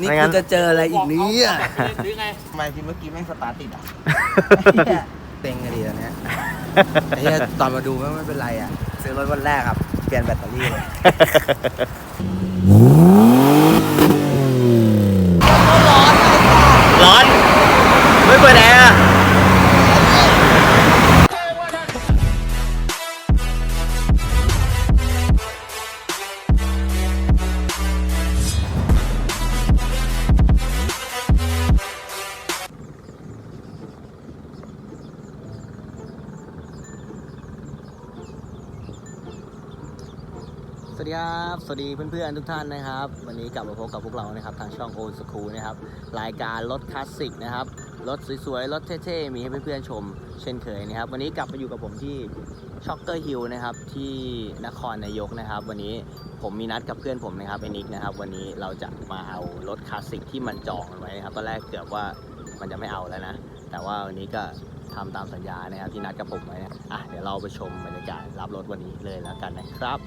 นี่ไม่กูงั้นจะเจออะไรอีกเนี่ยหรือไงทำไมทีเมื่อกี้แม่งสตาร์ทติดอะเต็งกันดีตอนเนี้ยไอ้เหี้ยตอนมาดูแม่งไม่เป็นไรอะ ซื้อรถวันแรกครับ เปลี่ยนแบตเตอรี่เลยร้อน ไม่เปิดแอร์ ครับ สวัสดีเพื่อนๆทุกท่านนะครับ วันนี้กลับมาพบกับพวกเรานะครับทางช่อง Old School นะครับรายการรถคลาสสิกนะครับรถสวยๆรถเท่ๆมีให้เพื่อนๆชม เช่นเคยนะครับ วันนี้กลับมาอยู่กับผมที่ช็อกเกอร์ฮิลนะครับที่นครนายกนะครับ วันนี้ผมมีนัดกับเพื่อนผมนะครับไอ้นิกนะครับ วันนี้เราจะมาเอารถคลาสสิกที่มันจองไว้นะครับตอนแรกเกือบว่ามันจะไม่เอาแล้วนะ แต่ว่าวันนี้ก็ทำตามสัญญานะครับที่นัดกับผมไว้นะอะเดี๋ยวเราไปชมบรรยากาศรับรถวันนี้เลยแล้วกันนะครับ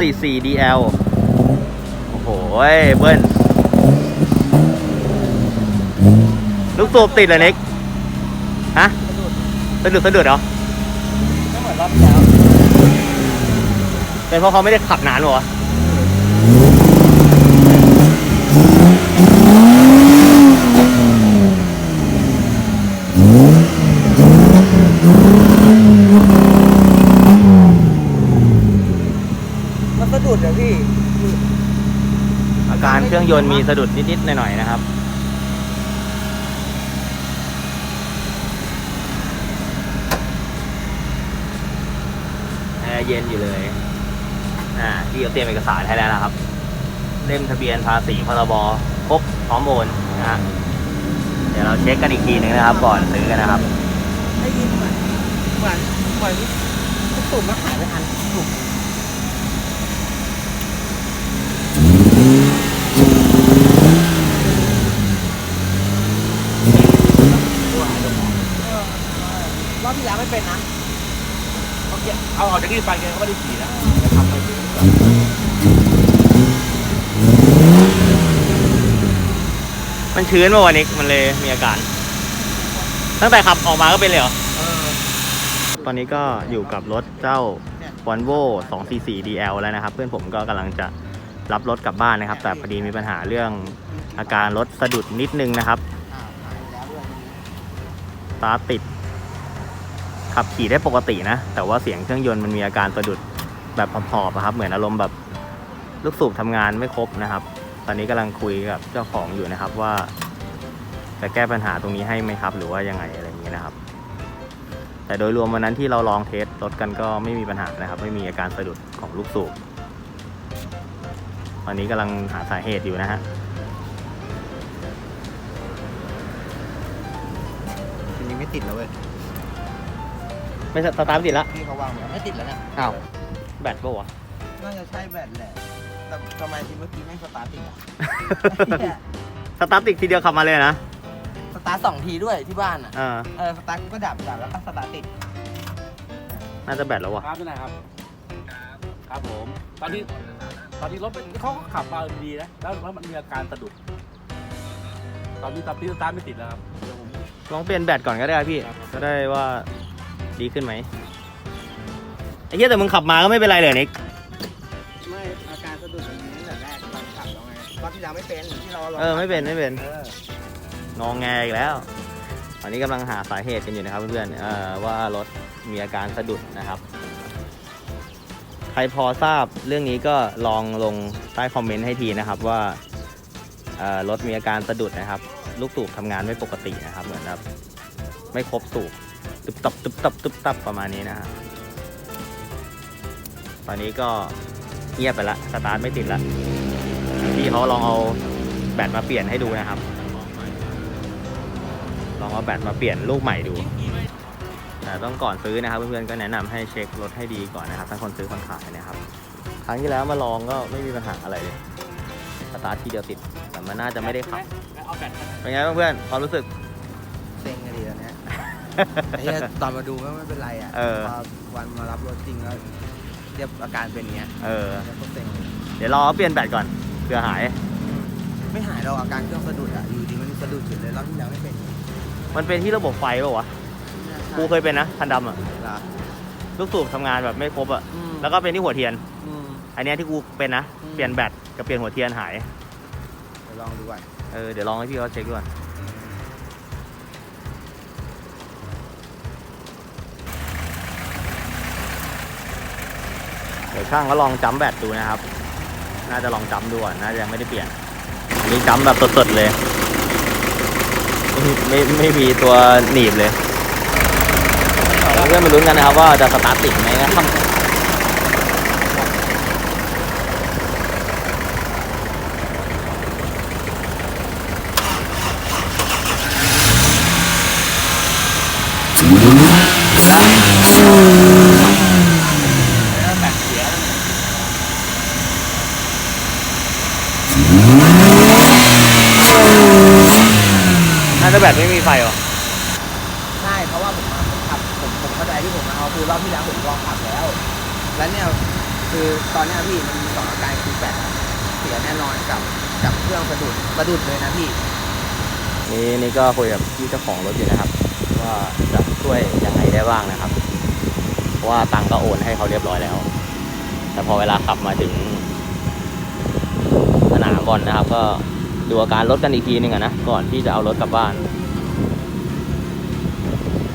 244 DL โอ้โหเบิ้ลลูกสูบติดเหรอเน็กฮะสะดุดสะดุดเหรอไม่เหมือนรอบที่แล้วเป็นเพราะเขาไม่ได้ขับนานเหรอ วะมันสะดุดเหรอพี่อาการเครื่องยนต์มีสะดุดนิดๆหน่อยๆนะครับแอร์เย็นอยู่เลยอ่าที่เขาเตรียมเอกสารให้แล้วนะครับ เล่มทะเบียนภาษีพรบครบพร้อมโอนนะฮะเดี๋ยวเราเช็คกันอีกทีหนึ่งนะครับ ก่อนซื้อกันนะครับ ได้ยินเหมือนเหมือนเหมือนลูกตุ่มมันหายไปอันตุ่ม อบที่แล้วไม่เป็นนะโอเคเอาออกจากนี่ไปแกก็ไม่ได้ขี่นะจะทำอะไรที่มันชื้นเมื่อวันนี้มันเลยมีอาการ ตั้งแต่ขับออกมาก็เป็นเลยเหรอ เออตอนนี้ก็อยู่กับรถเจ้า Volvo 244 DL แล้วนะครับ เพื่อนผมก็กำลังจะรับรถกลับบ้านนะครับ แต่พอดีมีปัญหาเรื่องอาการรถสะดุดนิดนึงนะครับอ้าวหายไปแล้วด้วยสตาร์ทติด ขับขี่ได้ปกตินะ แต่ว่าเสียงเครื่องยนต์มันมีอาการสะดุดแบบหอบๆอะครับ เหมือนอารมณ์แบบลูกสูบทำงานไม่ครบนะครับ ตอนนี้กำลังคุยกับเจ้าของอยู่นะครับว่า จะแก้ปัญหาตรงนี้ให้ไหมครับ หรือว่ายังไงอะไรอย่างเงี้ยนะครับ แต่โดยรวมวันนั้นที่เราลองเทสรถกันก็ไม่มีปัญหานะครับ ไม่มีอาการสะดุดของลูกสูบตอนนี้กำลังหาสาเหตุอยู่นะฮะทีนี้ไม่ติดแล้วเว้ย ไม่สตาร์ทไม่ติดละพี่เขาวางไว้ไม่ติดแล้วเนี่ยอ้าวแบตปะวะ น่าจะใช่แบตแหละแต่ทำไมทีเมื่อกี้ไม่สตาร์ทติดอะสตาร์ทติดทีเดียวขับมาเลยนะสตาร์ทสองทีด้วยที่บ้านอะ อ่าเออสตาร์ทกูก็ดับดับแล้วก็สตาร์ทติดน่าจะแบตแล้ววะครับที่ไหนครับ ครับผม ตอนนี้ ตอนนี้รถเป็นเขาก็ขับมาดีนะ แล้วแล้วมันมีอาการสะดุด ตอนนี้ตอนนี้สตาร์ทไม่ติดแล้วครับเดี๋ยวผมลองเปลี่ยนแบตก่อนก็ได้ครับพี่ก็ได้ว่า ดีขึ้นไหมไอ้เหี้ยแต่มึงขับมาก็ไม่เป็นไรเลยนิกไม่อาการสะดุดมันมีตั้งแต่แรกตอนขับแล้วไงรอบที่แล้วไม่เป็นที่เราลงเออไม่เป็นไม่เป็นเอององแงอีกแล้ว ตอนนี้กำลังหาสาเหตุกันอยู่นะครับเพื่อนๆเอ่อว่ารถมีอาการสะดุดนะครับ ใครพอทราบเรื่องนี้ก็ลองลงใต้คอมเมนต์ให้ทีนะครับว่าเอ่อรถมีอาการสะดุดนะครับ ลูกสูบทำงานไม่ปกตินะครับ เหมือนแบบไม่ครบสูบ ตึบตับตึบตับตึบตับประมาณนี้นะฮะตอนนี้ก็เงียบไปละสตาร์ทไม่ติดละพี่เขาลองเอาแบตมาเปลี่ยนให้ดูนะครับ ลองเอาแบตมาเปลี่ยนลูกใหม่ดู แต่ต้องก่อนซื้อนะครับเพื่อนๆก็แนะนำให้เช็ครถให้ดีก่อนนะครับทั้งคนซื้อคนขายนะครับ ครั้งที่แล้วมาลองก็ไม่มีปัญหาอะไรเลยสตาร์ททีเดียวติดแต่มันน่าจะไม่ได้ขับเป็นไงเพื่อนความรู้สึก ไอ้เหี้ยตอนมาดูก็ไม่เป็นไรอะเออ พอวันมารับรถจริงแล้วเรียบอาการเป็นอย่างเงี้ยเออ แล้วก็เซ็งเดี๋ยวรอเปลี่ยนแบตก่อนเผื่อหาย ไม่หายเราอาการเครื่องสะดุดอะอยู่ดีมันสะดุดเฉยเลยรอบที่แล้วไม่เป็นมันเป็นที่ระบบไฟเปล่าวะกูเคยเป็นนะคันดำอะเหรอลูกสูบทำงานแบบไม่ครบอะอืมแล้วก็เป็นที่หัวเทียน อืม อันเนี้ยที่กูเป็นนะอืม เปลี่ยนแบตกับเปลี่ยนหัวเทียนหาย เดี๋ยวลองดูก่อนเออเดี๋ยวลองให้พี่เขาเช็คดูก่อน เดี๋ยวช่างก็ลองจัมแบตดูนะครับ น่าจะลองจัมดูก่อนน่าจะยังไม่ได้เปลี่ยนอันนี้จัมแบบสดๆเลย ไม่ไม่มีตัวหนีบเลยเพื่อนมาลุ้นกันนะครับว่าจะสตาร์ทติดไหมนะครับแล้วแบตเสีย น่าจะ แบตไม่มีไฟหรอ ใช่เพราะว่าผมมาผมขับผมผมเข้าใจที่ผมมาเอาคือรอบที่แล้วผมลองขับแล้ว แล้วเนี่ยคือตอนเนี้ยพี่มันมีสองอาการคือแบตเสียแน่นอนกับกับเครื่องสะดุดสะดุดเลยนะพี่ นี่นี่ก็คุยกับพี่เจ้าของรถอยู่นะครับ ว่าจะช่วยยังไงได้บ้างนะครับ เพราะว่าตังค์ก็โอนให้เขาเรียบร้อยแล้ว แต่พอเวลาขับมาถึง สนามบอลนะครับ ก็ดูอาการรถกันอีกทีหนึงอะนะก่อนที่จะเอารถกลับบ้าน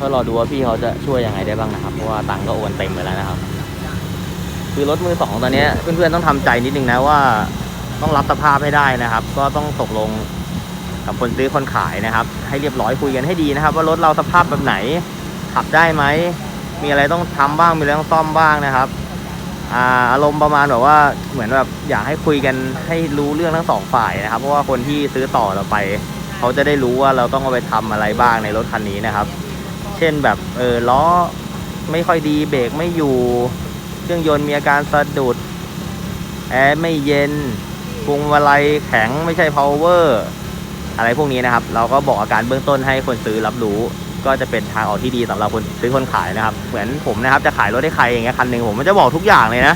ก็รอดูว่าพี่เขาจะช่วยยังไงได้บ้างนะครับ เพราะว่าตังค์ก็โอนเต็มไปแล้วนะครับ คือรถมือสองตอนนี้เพื่อนๆต้องทำใจนิดนึงนะว่า ต้องรับสภาพให้ได้นะครับ ก็ต้องตกลงกับคนซื้อคนขายนะครับ ให้เรียบร้อยคุยกันให้ดีนะครับ ว่ารถเราสภาพแบบไหน ขับได้ไหม มีอะไรต้องทำบ้างมีอะไรต้องซ่อมบ้างนะครับอาอารมณ์ประมาณแบบว่าเหมือนแบบอยากให้คุยกันให้รู้เรื่องทั้งสองฝ่ายนะครับ เพราะว่าคนที่ซื้อต่อเราไป เขาจะได้รู้ว่าเราต้องเอาไปทำอะไรบ้างในรถคันนี้นะครับ เช่นแบบเออล้อไม่ค่อยดีเบรกไม่อยู่ เครื่องยนต์มีอาการสะดุด แอร์ไม่เย็นพวงมาลัยแข็งไม่ใช่ power อะไรพวกนี้นะครับ เราก็บอกอาการเบื้องต้นให้คนซื้อรับรู้ก็จะเป็นทางออกที่ดีสำหรับคนซื้อคนขายนะครับ เหมือนผมนะครับจะขายรถให้ใครอย่างเงี้ยคันหนึ่งผมมันจะบอกทุกอย่างเลยนะ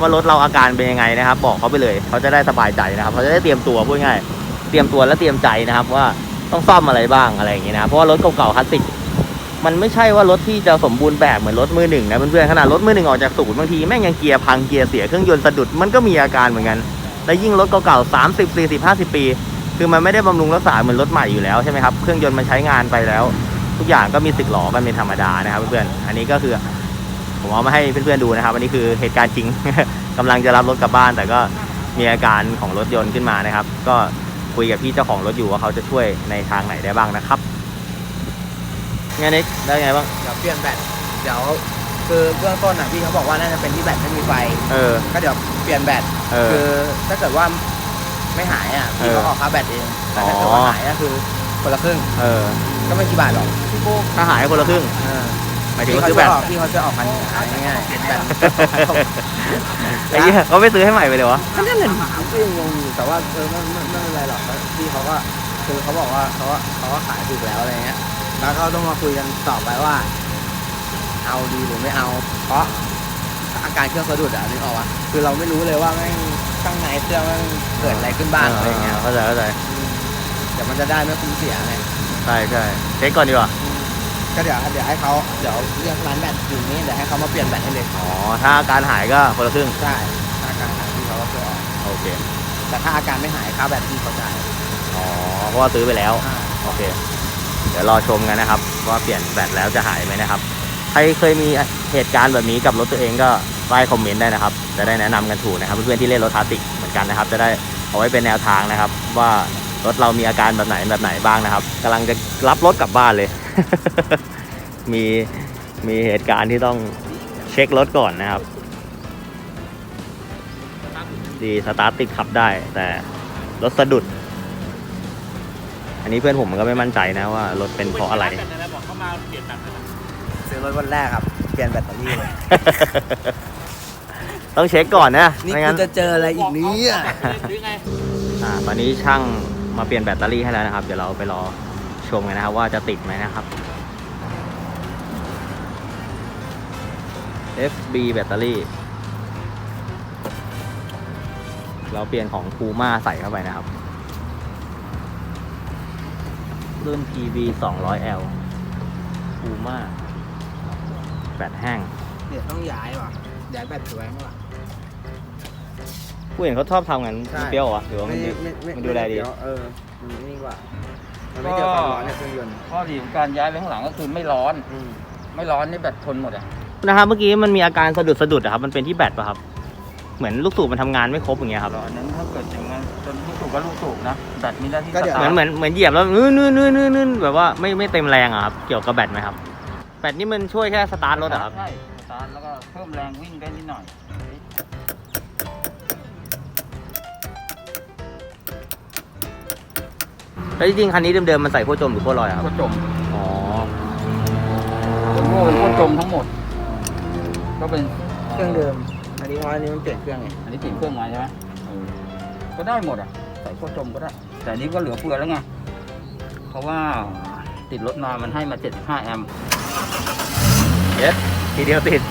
ว่ารถเราอาการเป็นยังไงนะครับ บอกเขาไปเลย เขาจะได้สบายใจนะครับเขาจะได้เตรียมตัวพูดง่ายเตรียมตัวและเตรียมใจนะครับ ว่าต้องซ่อมอะไรบ้างอะไรอย่างเงี้ยนะเพราะว่ารถเก่าๆคลาสสิก มันไม่ใช่ว่ารถที่จะสมบูรณ์แบบเหมือนรถมือหนึ่งนะเพื่อนๆขนาดรถมือหนึ่งออกจากศูนย์บางทีแม่งยังเกียร์พังเกียร์เสียเครื่องยนต์สะดุดมันก็มีอาการเหมือนกัน แล้วยิ่งรถเก่าๆสามสิบสี่สิบห้าสิบปี คือมันไม่ได้บำรุงรักษาเหมือนรถใหม่อยู่แล้วใช่ไหมครับเครื่องยนต์มันใช้งานไปแล้ว ทุกอย่างก็มีสึกหลอกันเป็นธรรมดานะครับเพื่อนๆอันนี้ก็คือผมเอามาให้เพื่อนๆดูนะครับอันนี้คือเหตุการณ์จริงกำลังจะรับรถกลับบ้าน แต่ก็มีอาการของรถยนต์ขึ้นมานะครับ ก็คุยกับพี่เจ้าของรถอยู่ว่าเขาจะช่วยในทางไหนได้บ้างนะครับ ไงนิกได้ไงบ้าง เดี๋ยวเปลี่ยนแบตเดี๋ยวคือเบื้องต้นอะพี่เขาบอกว่าน่าจะเป็นที่แบตไม่มีไฟ เออ ก็เดี๋ยวเปลี่ยนแบตเออคือถ้าเกิดว่าไม่หายอะพี่เออเขาออกค่าแบตเองแต่ถ้าอ๋อเกิดว่าหายก็คือคนละครึ่งเออ ก็ไม่กี่บาทหรอกพี่โก้ถ้าหายคนละครึ่งเออหมายถึงพี่ว่าเขาซื้อแบจะตออกพี่เขาจะออกพันหนึ่งอะไรง่ายๆแบตไอ้เหี้ยเขาไม่ซื้อให้ใหม่ไปเลยวะ ก็นั่นแหละพี่ยังงงอยู่แต่ว่าเออไม่ไม่ไม่เป็นไรหรอกพี่เขาก็คือเขาบอกว่าเขาเขาก็ขายถูกแล้วอะไรเงี้ย แล้วก็ต้องมาคุยกันต่อไปว่า เอาดีหรือไม่เอา เพราะอาการเครื่องสะดุดอะนึกออกปะคือเราไม่รู้เลยว่าแม่งข้างในเครื่องแม่งเกิดอะไรขึ้นบ้างอะไรเงี้ยเข้าใจเข้าใจอืมเดี๋ยวมันจะได้ไม่คุ้มเสียไงใช่ใช่เช็คก่อนดีกว่าก็เดี๋ยวเดี๋ยวให้เขาเดี๋ยวเรื่องร้านแบตอยู่นี่เดี๋ยวให้เขามาเปลี่ยนแบตให้เลยอ๋อถ้าอาการหายก็คนละครึ่งใช่ถ้าอาการหายที่เขาก็ช่วยออกโอเค แต่ถ้าอาการไม่หายค่าแบตที่เขาจ่ายอ๋อเพราะว่าซื้อไปแล้วอ่าโอเค เดี๋ยวรอชมกันนะครับ ว่าเปลี่ยนแบตแล้วจะหายไหมนะครับ ใครเคยมีเหตุการณ์แบบนี้กับรถตัวเองก็ใต้คอมเมนต์ได้นะครับ จะได้แนะนำกันถูกนะครับ เพื่อนๆที่เล่นรถคลาสสิกเหมือนกันนะครับ จะได้เอาไว้เป็นแนวทางนะครับ ว่ารถเรามีอาการแบบไหนแบบไหนบ้างนะครับกำลังจะรับรถกลับบ้านเลย มีมีเหตุการณ์ที่ต้องเช็ครถก่อนนะครับ ดีสตาร์ทติดขับได้แต่รถสะดุด นนี้เพื่อนผมมันก็ไม่มั่นใจนะว่ารถเป็นเพราะอะไรบอกเขามาเปลี่ยนแบบนั้นนะซื้อรถวันแรกครับ เปลี่ยนแบตเตอรี่เลย ต้องเช็คก่อนนะนี่ไม่กูงั้นจะเจออะไรอีกเนี้หรือไง อ่าตอนนี้ช่างมาเปลี่ยนแบตเตอรี่ให้แล้วนะครับ เดี๋ยวเราไปรอชมกันนะครับ ว่าจะติดไหมนะครับ FB แบตเตอรี่ เราเปลี่ยนของ Puma ใส่เข้าไปนะครับ รุ่น PV 200L Puma แบตแห้งเดี๋ยวต้องย้ายว่ะย้ายแบตแหวนว่ะ ผู้เห็นเขาชอบทำกันใช่เปรี้ยวเหรอหรือว่าไม่มันไม่ไม่มันดูแลดี เยวเออมันนี่กว่า มันไม่เจอความร้อนในเครื่องยนต์ข้อดีของการย้ายไปข้างหลังก็คือไม่ร้อน อืมไม่ร้อนนี่แบตทนหมดอะนะครับเมื่อกี้มันมีอาการสะดุดสะดุดอะครับ มันเป็นที่แบตป่ะครับ เหมือนลูกสูบมันทำงานไม่ครบอย่างเงี้ยครับอันนั้นถ้าเกิดอย่างนั้นจนลูกสูบก็ลูกสูบนะแบตมีหน้าที่ก็เดี๋ยว เหมือนเหมือนเหมือนเหยียบแล้วนื่นนื่นนื่นนื่นนื่นแบบว่าไม่ไม่เต็มแรงอะครับ เกี่ยวกับแบตไหมครับ แบตนี่มันช่วยแค่สตาร์ทรถอะครับ ใช่สตาร์ทแล้วก็เพิ่มแรงวิ่งได้นิดหน่อยแล้วจริงๆคันนี้เดิมๆมันใส่ขั้วจมหรือขั้วลอยอะครับ ก็จมอ๋อเป็นโม่เป็นพวกจมทั้งหมด ก็เป็นเครื่องเดิม อันนี้เพราะอันนี้มันเปลี่ยนเครื่องไงอันนี้เปลี่ยนเครื่องมาใช่ไหมเออก็ได้หมดอะใส่พวกจมก็ได้ แต่อันนี้ก็เหลือเฟือแล้วไง เพราะว่าติดรถมามันให้มา 75 แอมป์เย็ดทีเดียวติด